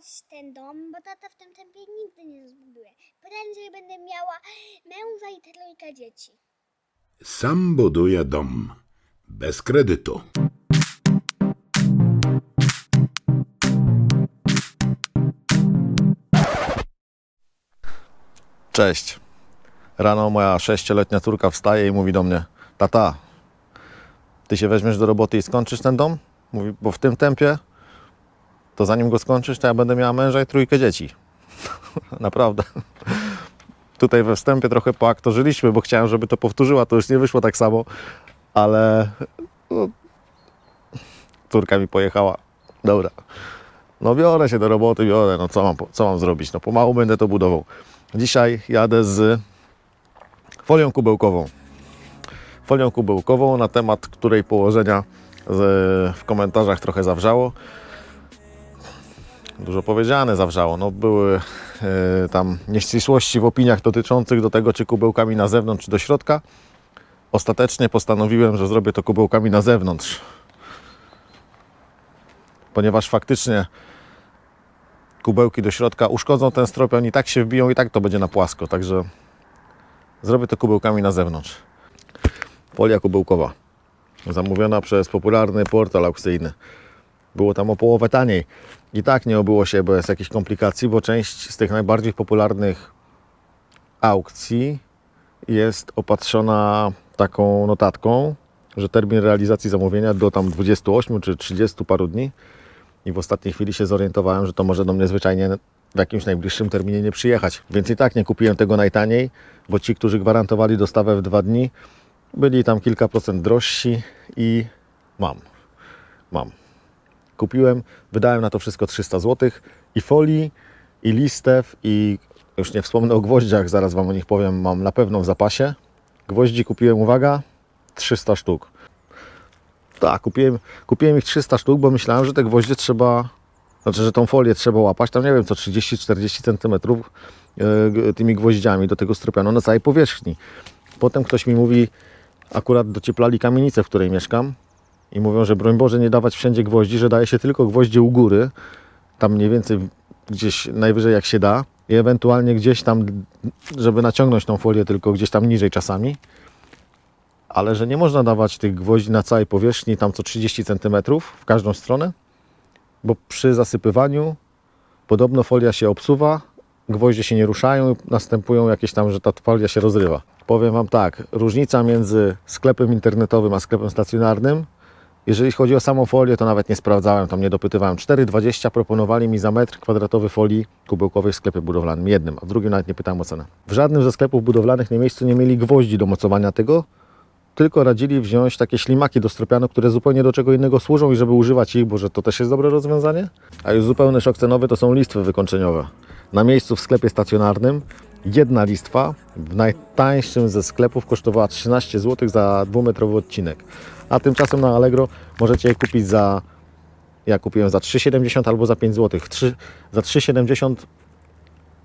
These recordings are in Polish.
zbudować ten dom, bo tata w tym tempie nigdy nie zbuduje. Prędzej będę miała męża i trójkę dzieci. Sam buduje dom. Bez kredytu. Cześć. Rano moja sześcioletnia córka wstaje i mówi do mnie: Tata, ty się weźmiesz do roboty i skończysz ten dom? Mówi, bo w tym tempie, to zanim go skończysz, to ja będę miała męża i trójkę dzieci. Naprawdę. Tutaj we wstępie trochę poaktorzyliśmy, bo chciałem, żeby to powtórzyła. To już nie wyszło tak samo, ale no, córka mi pojechała. Dobra. No biorę się do roboty, biorę. No co mam, co mam zrobić? No pomału będę to budował. Dzisiaj jadę z folią kubełkową. Folią kubełkową, na temat której położenia w komentarzach trochę zawrzało. Dużo powiedziane zawrzało. No, były e, tam nieścisłości w opiniach dotyczących do tego, czy kubełkami na zewnątrz, czy do środka. Ostatecznie postanowiłem, że zrobię to kubełkami na zewnątrz. Ponieważ faktycznie kubełki do środka uszkodzą ten strop, oni tak się wbiją i tak to będzie na płasko, także zrobię to kubełkami na zewnątrz. Folia kubełkowa, zamówiona przez popularny portal aukcyjny. Było tam o połowę taniej. I tak nie obyło się bez jakichś komplikacji, bo część z tych najbardziej popularnych aukcji jest opatrzona taką notatką, że termin realizacji zamówienia do tam 28 czy 30 paru dni i w ostatniej chwili się zorientowałem, że to może do mnie zwyczajnie w jakimś najbliższym terminie nie przyjechać. Więc i tak nie kupiłem tego najtaniej, bo ci, którzy gwarantowali dostawę w dwa dni, byli tam kilka procent drożsi i mam. Mam. Kupiłem, wydałem na to wszystko 300 zł i folii, i listew, i już nie wspomnę o gwoździach, zaraz Wam o nich powiem, mam na pewno w zapasie. Gwoździ kupiłem, uwaga, 300 sztuk. Tak, kupiłem, kupiłem ich 300 sztuk, bo myślałem, że te gwoździe trzeba, znaczy, że tą folię trzeba łapać, tam nie wiem, co 30-40 cm e, tymi gwoździami do tego stropianu na całej powierzchni. Potem ktoś mi mówi, akurat docieplali kamienicę, w której mieszkam i mówią, że broń Boże nie dawać wszędzie gwoździ, że daje się tylko gwoździe u góry, tam mniej więcej gdzieś najwyżej jak się da i ewentualnie gdzieś tam, żeby naciągnąć tą folię tylko gdzieś tam niżej czasami ale że nie można dawać tych gwoździ na całej powierzchni, tam co 30 cm w każdą stronę, bo przy zasypywaniu podobno folia się obsuwa, gwoździe się nie ruszają, następują jakieś tam, że ta folia się rozrywa. Powiem Wam tak, różnica między sklepem internetowym a sklepem stacjonarnym Jeżeli chodzi o samą folię, to nawet nie sprawdzałem, tam nie dopytywałem. 4,20 proponowali mi za metr kwadratowy folii kubełkowej w sklepie budowlanym, jednym, a w drugim nawet nie pytałem o cenę. W żadnym ze sklepów budowlanych na miejscu nie mieli gwoździ do mocowania tego, tylko radzili wziąć takie ślimaki do stropianu, które zupełnie do czego innego służą i żeby używać ich, bo że to też jest dobre rozwiązanie. A już zupełny szok cenowy to są listwy wykończeniowe. Na miejscu w sklepie stacjonarnym jedna listwa w najtańszym ze sklepów kosztowała 13 zł za dwumetrowy odcinek. A tymczasem na Allegro możecie je kupić za ja kupiłem za 3,70 albo za 5 zł. 3, za 3,70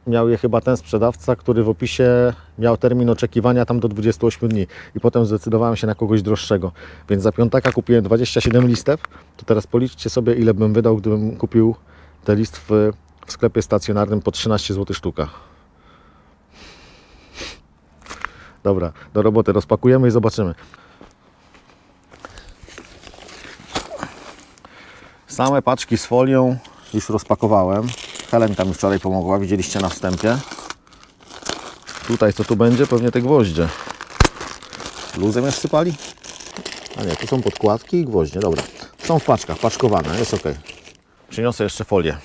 miał je chyba ten sprzedawca, który w opisie miał termin oczekiwania tam do 28 dni i potem zdecydowałem się na kogoś droższego. Więc za piątaka kupiłem 27 listew, to teraz policzcie sobie ile bym wydał, gdybym kupił te listwy w sklepie stacjonarnym po 13 zł sztuka. Dobra, do roboty rozpakujemy i zobaczymy. Same paczki z folią już rozpakowałem. Helenka mi wczoraj pomogła, widzieliście na wstępie. Tutaj co tu będzie? Pewnie te gwoździe. Luzem je wsypali? A nie, tu są podkładki i gwoździe, dobra. Są w paczkach, paczkowane, jest ok. Przyniosę jeszcze folię.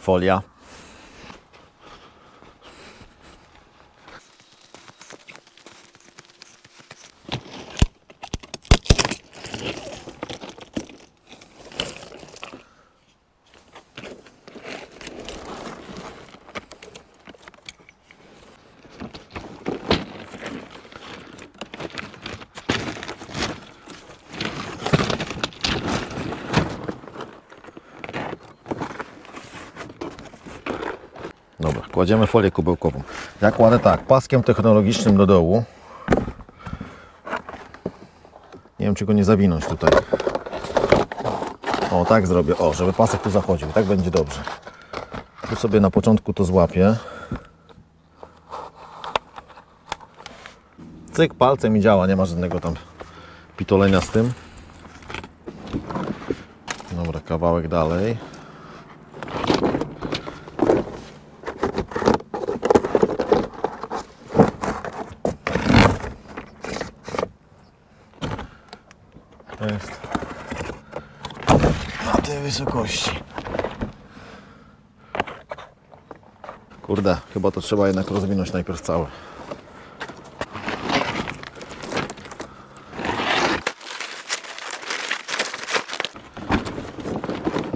Folia. Dobra, kładziemy folię kubełkową. Ja kładę tak, paskiem technologicznym do dołu. Nie wiem, czy go nie zawinąć tutaj. O, tak zrobię. O, żeby pasek tu zachodził. Tak będzie dobrze. Tu sobie na początku to złapię. Cyk, palcem i działa. Nie ma żadnego tam pitolenia z tym. Dobra, kawałek dalej. To jest na tej wysokości. Kurde, chyba to trzeba jednak rozwinąć najpierw całe.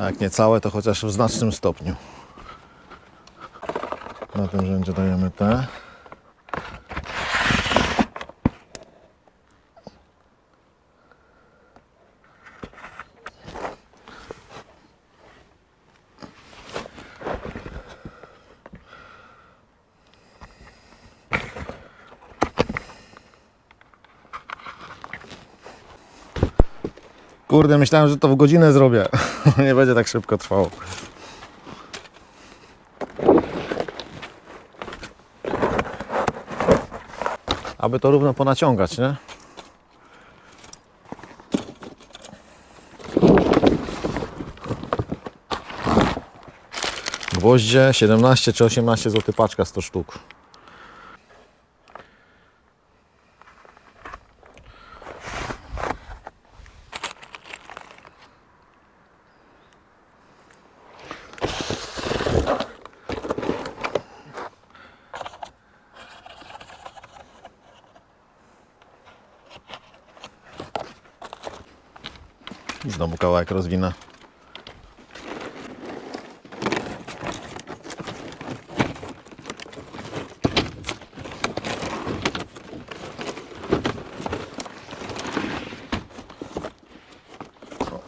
A jak nie całe, to chociaż w znacznym stopniu. Na tym rzędzie dajemy te. Kurde, myślałem, że to w godzinę zrobię. Nie będzie tak szybko trwało. Aby to równo ponaciągać, nie? Gwoździe 17 czy 18 zł paczka 100 sztuk. I znowu kawałek rozwinę.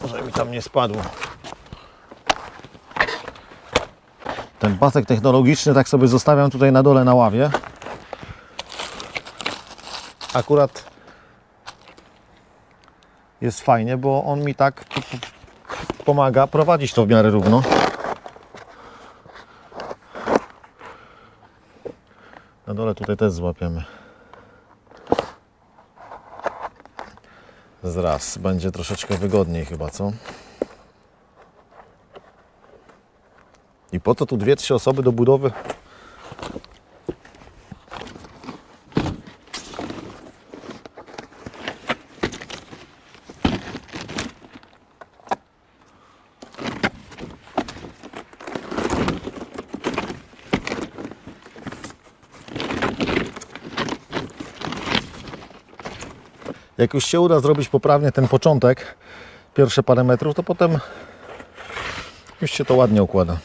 Żeby mi tam nie spadło. Ten pasek technologiczny tak sobie zostawiam tutaj na dole na ławie. Akurat jest fajnie, bo on mi tak pomaga prowadzić to w miarę równo. Na dole tutaj też złapiemy. Zraz, będzie troszeczkę wygodniej chyba, co? I po co tu dwie, trzy osoby do budowy? Jak już się uda zrobić poprawnie ten początek, pierwsze parę metrów, to potem już się to ładnie układa.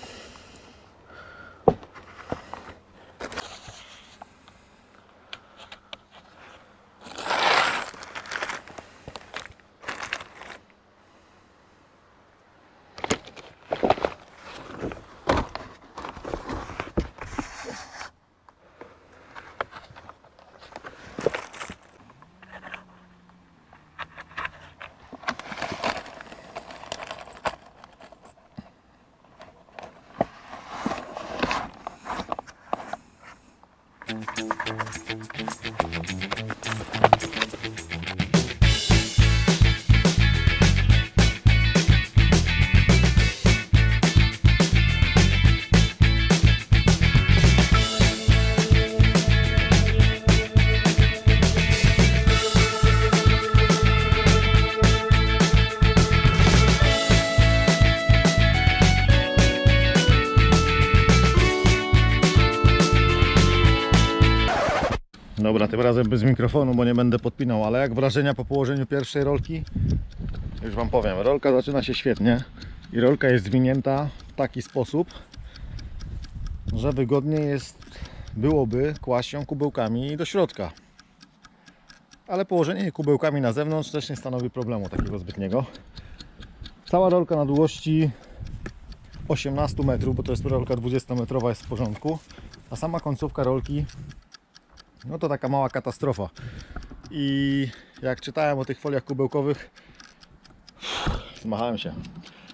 Tym razem bez mikrofonu, bo nie będę podpinał, ale jak wrażenia po położeniu pierwszej rolki? Już Wam powiem, rolka zaczyna się świetnie i rolka jest zwinięta w taki sposób, że wygodnie jest, byłoby kłaść ją kubełkami do środka. Ale położenie kubełkami na zewnątrz też nie stanowi problemu takiego zbytniego. Cała rolka na długości 18 metrów, bo to jest rolka 20 metrowa jest w porządku, a sama końcówka rolki no to taka mała katastrofa. I jak czytałem o tych foliach kubełkowych, zmachałem się.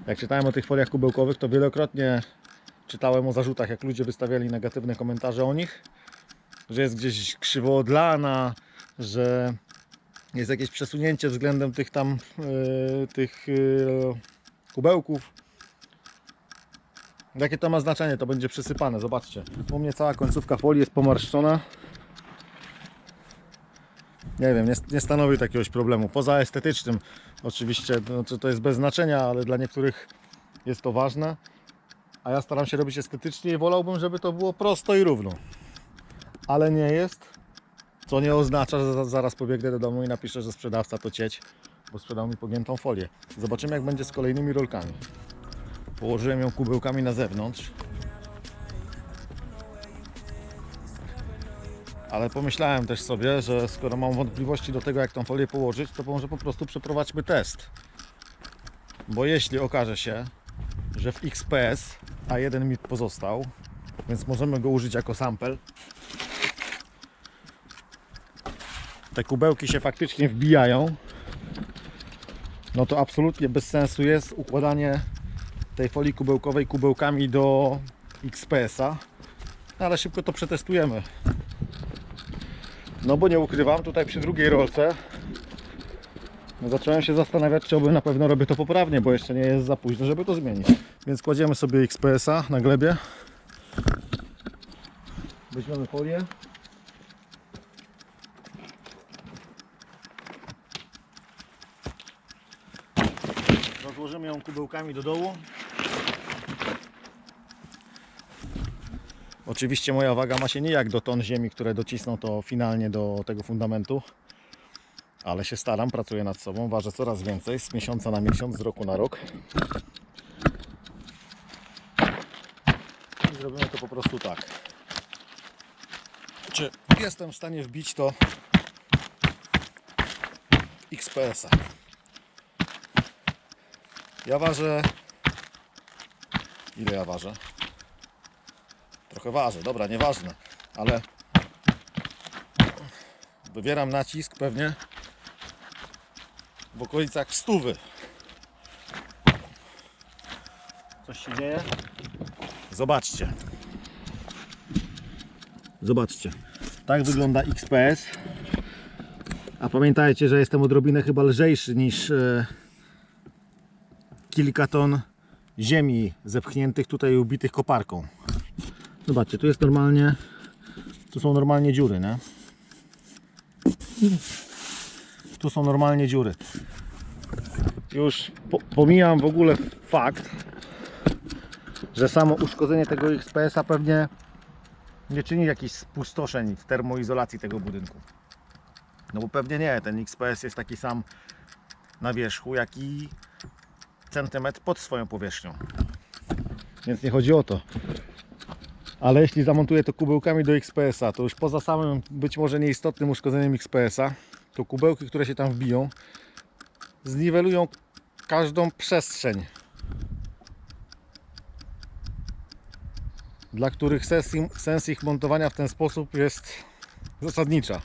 Jak czytałem o tych foliach kubełkowych, to wielokrotnie czytałem o zarzutach, jak ludzie wystawiali negatywne komentarze o nich, że jest gdzieś krzywo odlana, że jest jakieś przesunięcie względem tych tam yy, tych yy, kubełków. Jakie to ma znaczenie? To będzie przysypane, zobaczcie. U mnie cała końcówka folii jest pomarszczona. Nie wiem, nie, nie stanowi to jakiegoś problemu. Poza estetycznym, oczywiście, no, to, to jest bez znaczenia, ale dla niektórych jest to ważne. A ja staram się robić estetycznie i wolałbym, żeby to było prosto i równo. Ale nie jest, co nie oznacza, że za- zaraz pobiegnę do domu i napiszę, że sprzedawca to cieć, bo sprzedał mi pogiętą folię. Zobaczymy, jak będzie z kolejnymi rolkami. Położyłem ją kubełkami na zewnątrz. Ale pomyślałem też sobie, że skoro mam wątpliwości do tego, jak tą folię położyć, to może po prostu przeprowadźmy test. Bo jeśli okaże się, że w XPS A1 mi pozostał, więc możemy go użyć jako sample. Te kubełki się faktycznie wbijają. No to absolutnie bez sensu jest układanie tej folii kubełkowej kubełkami do XPS-a. Ale szybko to przetestujemy. No bo nie ukrywam, tutaj przy drugiej rolce no zacząłem się zastanawiać, czy oby na pewno robię to poprawnie, bo jeszcze nie jest za późno, żeby to zmienić. Więc kładziemy sobie XPS-a na glebie. Weźmiemy folię. Rozłożymy ją kubełkami do dołu. Oczywiście moja waga ma się nijak do ton ziemi, które docisną to finalnie do tego fundamentu. Ale się staram, pracuję nad sobą, ważę coraz więcej z miesiąca na miesiąc, z roku na rok. I zrobimy to po prostu tak. Czy jestem w stanie wbić to XPS-a? Ja ważę. Ile ja ważę? Trochę ważę, dobra, nieważne, ale wywieram nacisk pewnie w okolicach stówy. Coś się dzieje? Zobaczcie. Zobaczcie. Tak wygląda XPS. A pamiętajcie, że jestem odrobinę chyba lżejszy niż e, kilka ton ziemi zepchniętych tutaj i ubitych koparką. Zobaczcie, tu jest normalnie, tu są normalnie dziury, nie? Tu są normalnie dziury. Już po, pomijam w ogóle fakt, że samo uszkodzenie tego XPS-a pewnie nie czyni jakichś spustoszeń w termoizolacji tego budynku. No bo pewnie nie, ten XPS jest taki sam na wierzchu, jak i centymetr pod swoją powierzchnią. Więc nie chodzi o to. Ale jeśli zamontuję to kubełkami do XPS-a, to już poza samym być może nieistotnym uszkodzeniem XPS-a, to kubełki, które się tam wbiją, zniwelują każdą przestrzeń, dla których sens, sens ich montowania w ten sposób jest zasadnicza.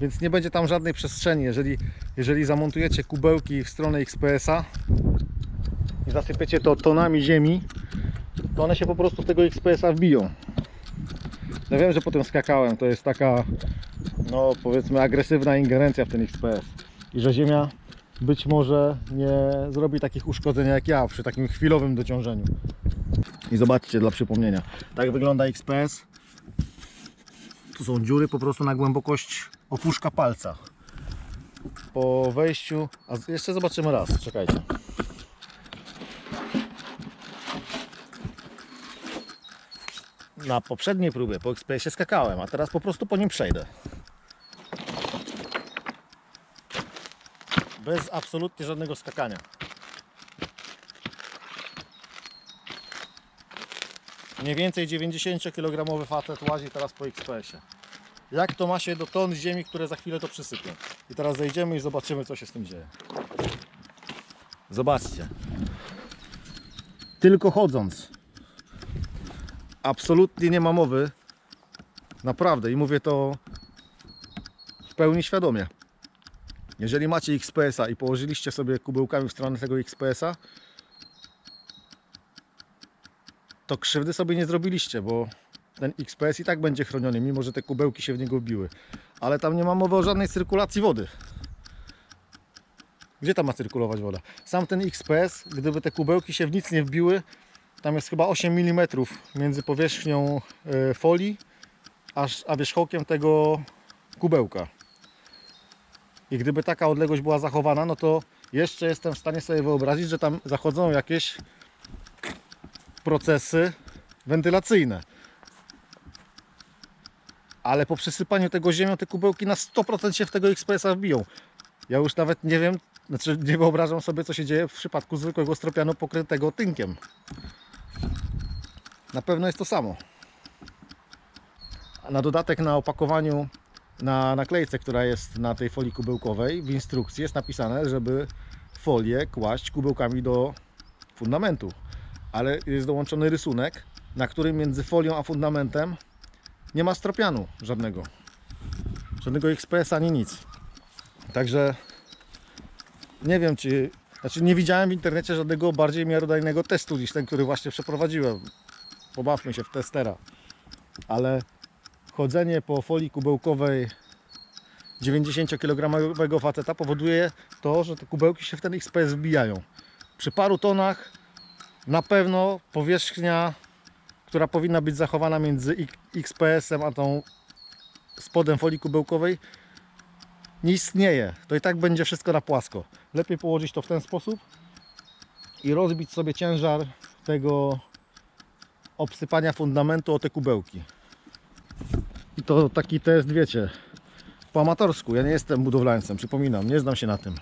Więc nie będzie tam żadnej przestrzeni. Jeżeli, jeżeli zamontujecie kubełki w stronę XPS-a i zasypiecie to tonami ziemi, to one się po prostu w tego XPS-a wbiją. Ja wiem, że potem skakałem, to jest taka, no powiedzmy, agresywna ingerencja w ten XPS. I że ziemia być może nie zrobi takich uszkodzeń jak ja przy takim chwilowym dociążeniu. I zobaczcie dla przypomnienia. Tak wygląda XPS. Tu są dziury po prostu na głębokość opuszka palca. Po wejściu, a jeszcze zobaczymy raz, czekajcie. Na poprzedniej próbie po XPS-ie skakałem, a teraz po prostu po nim przejdę. Bez absolutnie żadnego skakania. Mniej więcej 90-kilogramowy facet łazi teraz po XPS-ie. Jak to ma się do ton ziemi, które za chwilę to przysypią? I teraz zejdziemy i zobaczymy, co się z tym dzieje. Zobaczcie. Tylko chodząc. Absolutnie nie ma mowy. Naprawdę. I mówię to w pełni świadomie. Jeżeli macie XPS-a i położyliście sobie kubełkami w stronę tego XPS-a, to krzywdy sobie nie zrobiliście, bo ten XPS i tak będzie chroniony, mimo że te kubełki się w niego wbiły. Ale tam nie ma mowy o żadnej cyrkulacji wody. Gdzie tam ma cyrkulować woda? Sam ten XPS, gdyby te kubełki się w nic nie wbiły, tam jest chyba 8 mm między powierzchnią e, folii a wierzchołkiem tego kubełka. I gdyby taka odległość była zachowana, no to jeszcze jestem w stanie sobie wyobrazić, że tam zachodzą jakieś procesy wentylacyjne. Ale po przysypaniu tego ziemią te kubełki na 100% się w tego XPS-a wbiją. Ja już nawet nie wiem, znaczy nie wyobrażam sobie co się dzieje w przypadku zwykłego stropianu pokrytego tynkiem. Na pewno jest to samo. Na dodatek na opakowaniu, na naklejce, która jest na tej folii kubełkowej, w instrukcji jest napisane, żeby folię kłaść kubełkami do fundamentu. Ale jest dołączony rysunek, na którym między folią a fundamentem nie ma stropianu żadnego. Żadnego XPS ani nic. Także nie wiem, czy. Znaczy, nie widziałem w internecie żadnego bardziej miarodajnego testu niż ten, który właśnie przeprowadziłem. Pobawmy się w testera. Ale chodzenie po folii kubełkowej 90-kilogramowego faceta powoduje to, że te kubełki się w ten XPS wbijają. Przy paru tonach na pewno powierzchnia, która powinna być zachowana między XPS-em a tą spodem folii kubełkowej nie istnieje. To i tak będzie wszystko na płasko. Lepiej położyć to w ten sposób i rozbić sobie ciężar tego obsypania fundamentu o te kubełki. I to taki test, wiecie, po amatorsku. Ja nie jestem budowlańcem, przypominam, nie znam się na tym.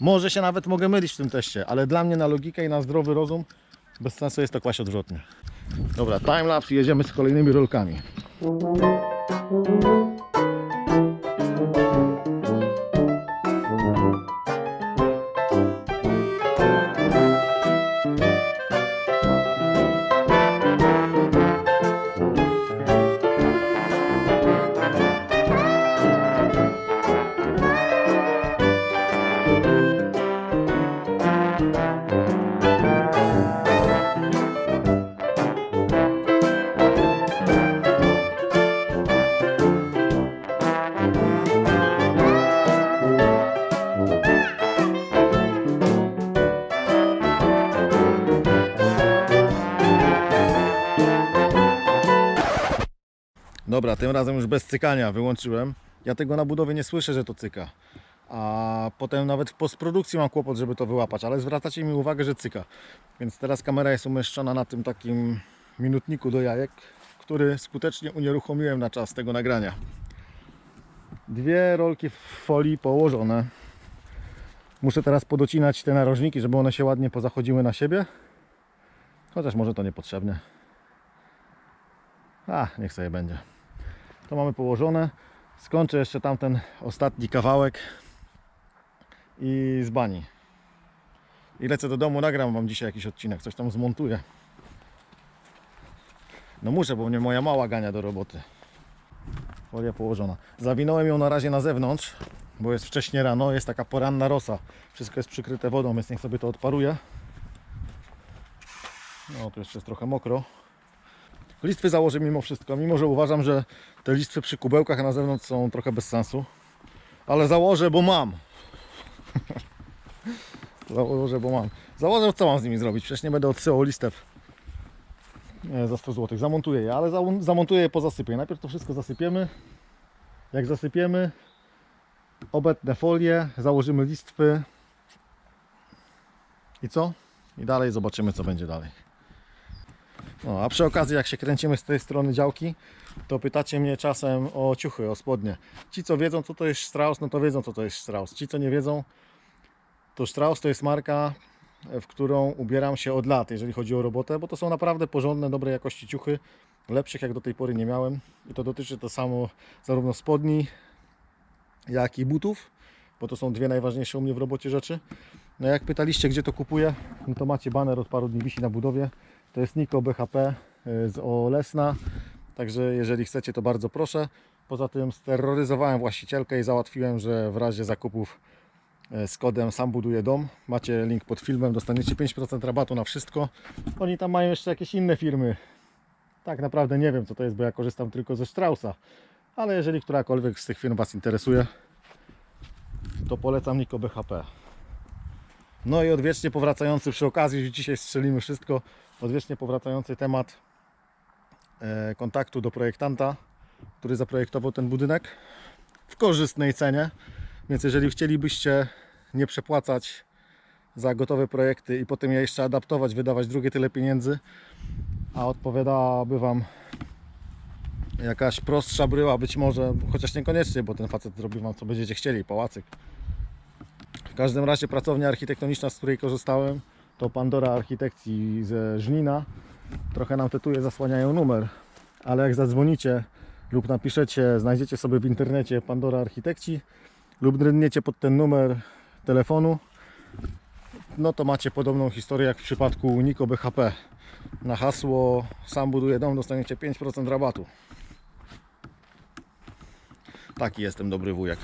Może się nawet mogę mylić w tym teście, ale dla mnie na logikę i na zdrowy rozum bez sensu jest to kłaść odwrotnie. Dobra, timelapse i jedziemy z kolejnymi rolkami. Dobra, tym razem już bez cykania wyłączyłem. Ja tego na budowie nie słyszę, że to cyka. A potem nawet w postprodukcji mam kłopot, żeby to wyłapać, ale zwracacie mi uwagę, że cyka. Więc teraz kamera jest umieszczona na tym takim minutniku do jajek, który skutecznie unieruchomiłem na czas tego nagrania. Dwie rolki folii położone. Muszę teraz podocinać te narożniki, żeby one się ładnie pozachodziły na siebie. Chociaż może to niepotrzebne. A, niech sobie będzie. To mamy położone. Skończę jeszcze tamten ostatni kawałek i z bani. I lecę do domu, nagram wam dzisiaj jakiś odcinek, coś tam zmontuję. No muszę, bo mnie moja mała gania do roboty. Folia położona. Zawinąłem ją na razie na zewnątrz, bo jest wcześnie rano, jest taka poranna rosa. Wszystko jest przykryte wodą, więc niech sobie to odparuje. No, tu jeszcze jest trochę mokro. Listwy założę mimo wszystko, mimo że uważam, że te listwy przy kubełkach na zewnątrz są trochę bez sensu. Ale założę, bo mam. założę, bo mam. Założę, co mam z nimi zrobić? Przecież nie będę odsyłał listew za 100 zł. Zamontuję je, ale za- zamontuję je po zasypie. Najpierw to wszystko zasypiemy. Jak zasypiemy, obetnę folię, założymy listwy. I co? I dalej zobaczymy, co będzie dalej. No, a przy okazji, jak się kręcimy z tej strony działki, to pytacie mnie czasem o ciuchy, o spodnie. Ci, co wiedzą, co to jest Strauss, no to wiedzą, co to jest Strauss. Ci, co nie wiedzą, to Strauss to jest marka, w którą ubieram się od lat, jeżeli chodzi o robotę, bo to są naprawdę porządne, dobrej jakości ciuchy. Lepszych jak do tej pory nie miałem. I to dotyczy to samo zarówno spodni, jak i butów, bo to są dwie najważniejsze u mnie w robocie rzeczy. No jak pytaliście, gdzie to kupuję, no to macie baner od paru dni wisi na budowie. To jest Niko BHP y, z Olesna. Także jeżeli chcecie, to bardzo proszę. Poza tym steroryzowałem właścicielkę i załatwiłem, że w razie zakupów e, z kodem Sam Buduję Dom, macie link pod filmem, dostaniecie 5% rabatu na wszystko. Oni tam mają jeszcze jakieś inne firmy. Tak naprawdę nie wiem, co to jest, bo ja korzystam tylko ze Straussa. Ale jeżeli którakolwiek z tych firm Was interesuje, to polecam Niko BHP. No i odwiecznie powracający przy okazji, że dzisiaj strzelimy wszystko, odwiecznie powracający temat e, kontaktu do projektanta, który zaprojektował ten budynek w korzystnej cenie. Więc jeżeli chcielibyście nie przepłacać za gotowe projekty i potem je jeszcze adaptować, wydawać drugie tyle pieniędzy, a odpowiadałaby Wam jakaś prostsza bryła być może, chociaż niekoniecznie, bo ten facet zrobi Wam co będziecie chcieli, pałacyk. Każdym razie pracownia architektoniczna, z której korzystałem, to Pandora Architekcji ze Żnina. Trochę nam tytuje zasłaniają numer, ale jak zadzwonicie lub napiszecie, znajdziecie sobie w internecie Pandora Architekci lub drgniecie pod ten numer telefonu, no to macie podobną historię jak w przypadku Niko BHP. Na hasło sam buduję dom dostaniecie 5% rabatu. Taki jestem dobry wujek.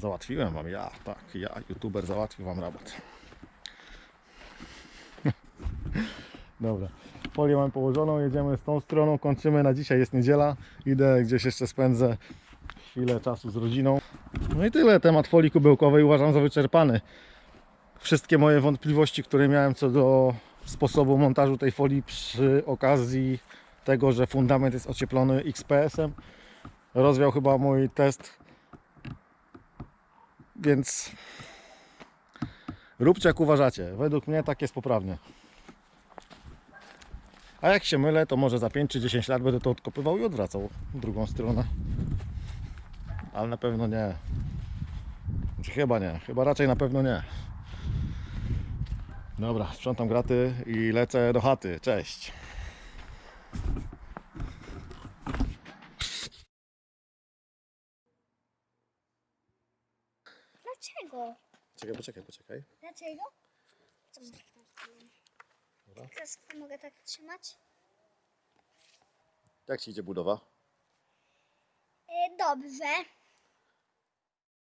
Załatwiłem wam, ja, tak, ja, youtuber załatwił wam rabat. Dobra, folię mam położoną, jedziemy z tą stroną, kończymy na dzisiaj, jest niedziela, idę gdzieś jeszcze spędzę chwilę czasu z rodziną. No i tyle, temat folii kubełkowej uważam za wyczerpany. Wszystkie moje wątpliwości, które miałem co do sposobu montażu tej folii przy okazji tego, że fundament jest ocieplony XPS-em, rozwiał chyba mój test więc róbcie jak uważacie. Według mnie tak jest poprawnie. A jak się mylę, to może za 5 czy 10 lat będę to odkopywał i odwracał w drugą stronę. Ale na pewno nie. Znaczy, chyba nie. Chyba raczej na pewno nie. Dobra, sprzątam graty i lecę do chaty. Cześć. Dlaczego? Czekaj, poczekaj. Dlaczego? Co masz w tą stronę? Dobra. Kreskę mogę tak trzymać? Jak Ci idzie budowa? E, dobrze.